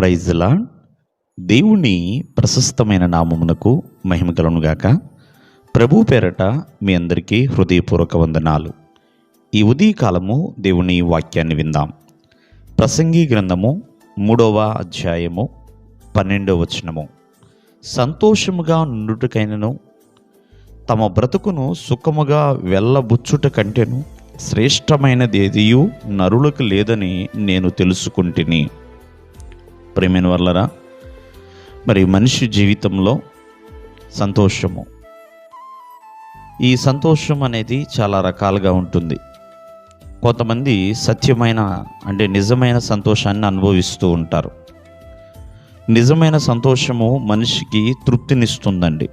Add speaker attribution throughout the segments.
Speaker 1: ప్రైజ్లా దేవుని ప్రశస్తమైన నామమునకు మహిమ కలుగునుగాక ప్రభు పేరట మీ అందరికీ హృదయపూర్వక వందనాలు. ఈ ఉదయకాలము దేవుని వాక్యాన్ని విందాం. ప్రసంగి గ్రంథము మూడవ అధ్యాయము పన్నెండవ వచనము. సంతోషముగా నుండుటకైనను తమ బ్రతుకును సుఖముగా వెళ్ళబుచ్చుట కంటేను శ్రేష్టమైనది ఏదియూ నరులకు లేదని నేను తెలుసుకుంటుని. ప్రేమైన వల్లరా మరి మనిషి జీవితంలో సంతోషము. ఈ సంతోషం అనేది చాలా రకాలుగా ఉంటుంది. కొంతమంది సత్యమైన అంటే నిజమైన సంతోషాన్ని అనుభవిస్తూ ఉంటారు. నిజమైన సంతోషము మనిషికి తృప్తినిస్తుందండి.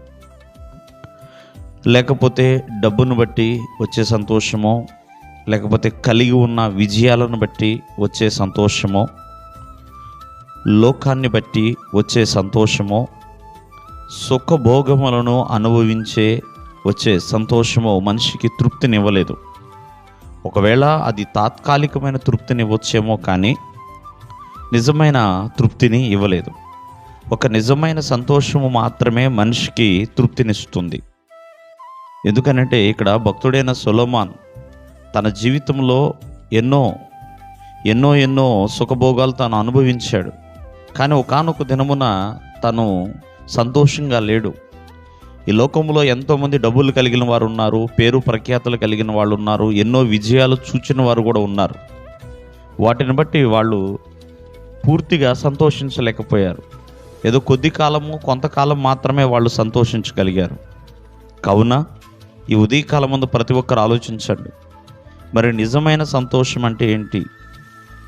Speaker 1: లేకపోతే డబ్బును బట్టి వచ్చే సంతోషమో లేకపోతే కలిగి ఉన్న విజయాలను బట్టి వచ్చే సంతోషమో లోకాన్ని బట్టి వచ్చే సంతోషమో సుఖభోగములను అనుభవించే వచ్చే సంతోషమో మనిషికి తృప్తినివ్వలేదు. ఒకవేళ అది తాత్కాలికమైన తృప్తినివ్వచ్చేమో కానీ నిజమైన తృప్తిని ఇవ్వలేదు. ఒక నిజమైన సంతోషము మాత్రమే మనిషికి తృప్తినిస్తుంది. ఎందుకనంటే ఇక్కడ భక్తుడైన సొలోమాన్ తన జీవితంలో ఎన్నో ఎన్నో ఎన్నో సుఖభోగాలు తాను అనుభవించాడు. కానీ ఒకానొక దినమున తను సంతోషంగా లేడు. ఈ లోకంలో ఎంతోమంది డబ్బులు కలిగిన వారు ఉన్నారు పేరు ప్రఖ్యాతలు కలిగిన వాళ్ళు ఉన్నారు ఎన్నో విజయాలు చూచిన వారు కూడా ఉన్నారు. వాటిని బట్టి వాళ్ళు పూర్తిగా సంతోషించలేకపోయారు. ఏదో కొద్ది కాలము కొంతకాలం మాత్రమే వాళ్ళు సంతోషించగలిగారు. కావున ఈ ఉదయకాలం ముందు ప్రతి ఒక్కరు ఆలోచించండి. మరి నిజమైన సంతోషం అంటే ఏంటి?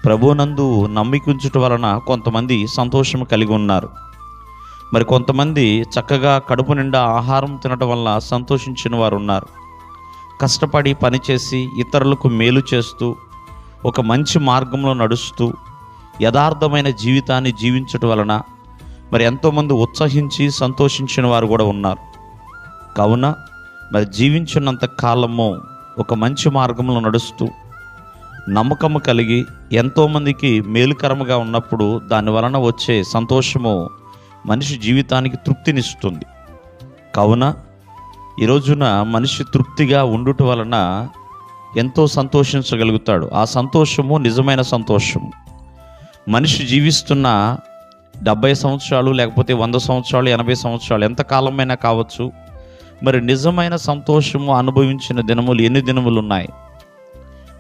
Speaker 1: ప్రభునందు నమ్మికుంచుట వలన కొంతమంది సంతోషం కలిగి ఉన్నారు. మరి కొంతమంది చక్కగా కడుపు నిండా ఆహారం తినడం వల్ల సంతోషించిన వారు ఉన్నారు. కష్టపడి పనిచేసి ఇతరులకు మేలు చేస్తూ ఒక మంచి మార్గంలో నడుస్తూ యథార్థమైన జీవితాన్ని జీవించటం వలన మరి ఎంతోమంది ఉత్సహించి సంతోషించిన వారు కూడా ఉన్నారు. కావున మరి జీవించున్నంత కాలము ఒక మంచి మార్గంలో నడుస్తూ నమ్మకము కలిగి ఎంతోమందికి మేలుకరముగా ఉన్నప్పుడు దాని వలన వచ్చే సంతోషము మనిషి జీవితానికి తృప్తినిస్తుంది. కావున ఈ రోజున మనిషి తృప్తిగా ఉండుట వలన ఎంతో సంతోషించగలుగుతాడు. ఆ సంతోషము నిజమైన సంతోషము. మనిషి జీవిస్తున్న డెబ్బై సంవత్సరాలు లేకపోతే వంద సంవత్సరాలు ఎనభై సంవత్సరాలు ఎంత కాలమైనా కావచ్చు మరి నిజమైన సంతోషము అనుభవించిన దినములు ఎన్ని దినములు ఉన్నాయి?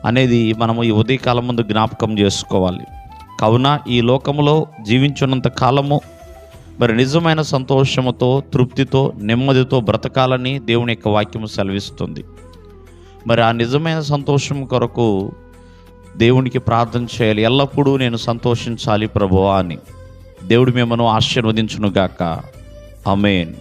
Speaker 1: అనేది మనము ఈ ఉదయకాలం ముందు జ్ఞాపకం చేసుకోవాలి. కావున ఈ లోకములో జీవించున్నంత కాలము మరి నిజమైన సంతోషముతో తృప్తితో నెమ్మదితో బ్రతకాలని దేవుని యొక్క వాక్యము సెలవిస్తుంది. మరి ఆ నిజమైన సంతోషం కొరకు దేవునికి ప్రార్థన చేయాలి. ఎల్లప్పుడూ నేను సంతోషించాలి ప్రభువా అని దేవుడు మిమ్మను ఆశీర్వదించునుగాక. అమేన్